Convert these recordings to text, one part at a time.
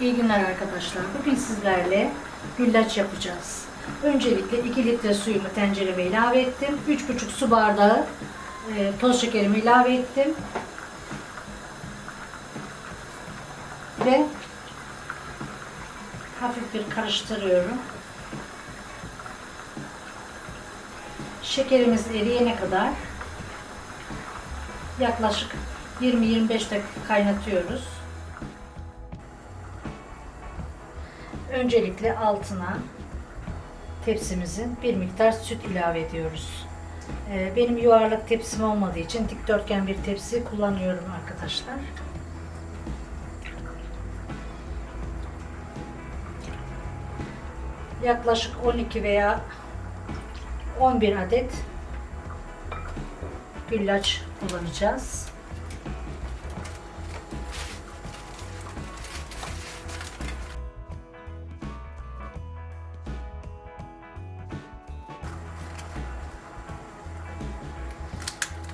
İyi günler arkadaşlar. Bugün sizlerle güllaç yapacağız. Öncelikle 2 litre suyumu tencereme ilave ettim. 3,5 su bardağı e, toz şekerimi ilave ettim. Ve hafif bir karıştırıyorum. Şekerimiz eriyene kadar yaklaşık 20-25 dakika kaynatıyoruz. Öncelikle altına tepsimizin bir miktar süt ilave ediyoruz. Ee, Benim yuvarlak tepsim olmadığı için dikdörtgen bir tepsi kullanıyorum arkadaşlar. Yaklaşık 12 veya 11 adet güllaç kullanacağız.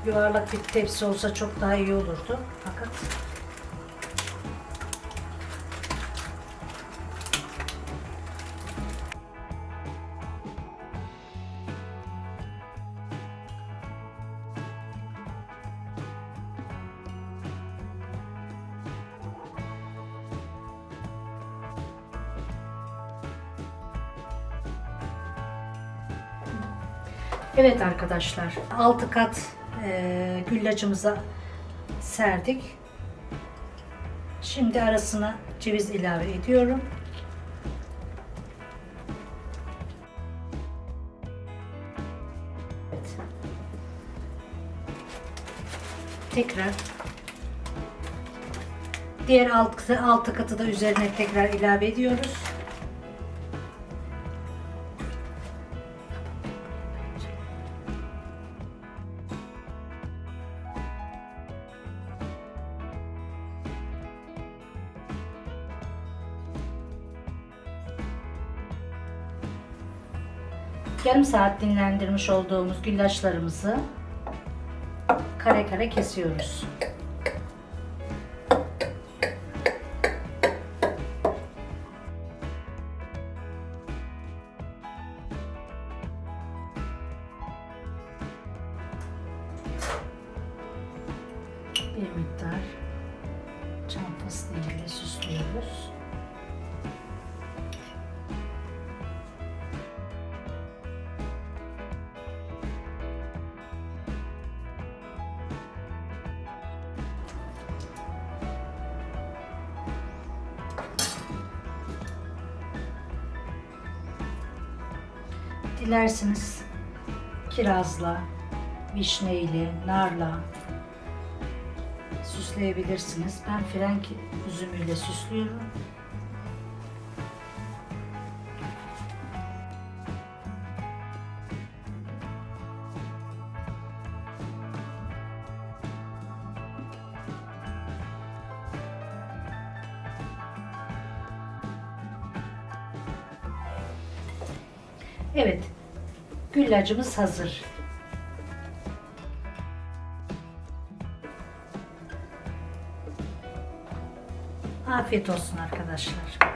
Yuvarlak bir tepsi olsa çok daha iyi olurdu. Fakat Evet arkadaşlar, 6 kat e, güllacımıza serdik. Şimdi arasına ceviz ilave ediyorum. Evet. Tekrar diğer alt, altı katı da üzerine tekrar ilave ediyoruz. Yarım saat dinlendirmiş olduğumuz güllaçlarımızı kare kare kesiyoruz. Bir miktar çam fıstığı ile süslüyoruz. Dilerseniz kirazla, vişneyle, narla süsleyebilirsiniz. Ben frenk üzümüyle süslüyorum. Evet, güllacımız hazır. Afiyet olsun arkadaşlar.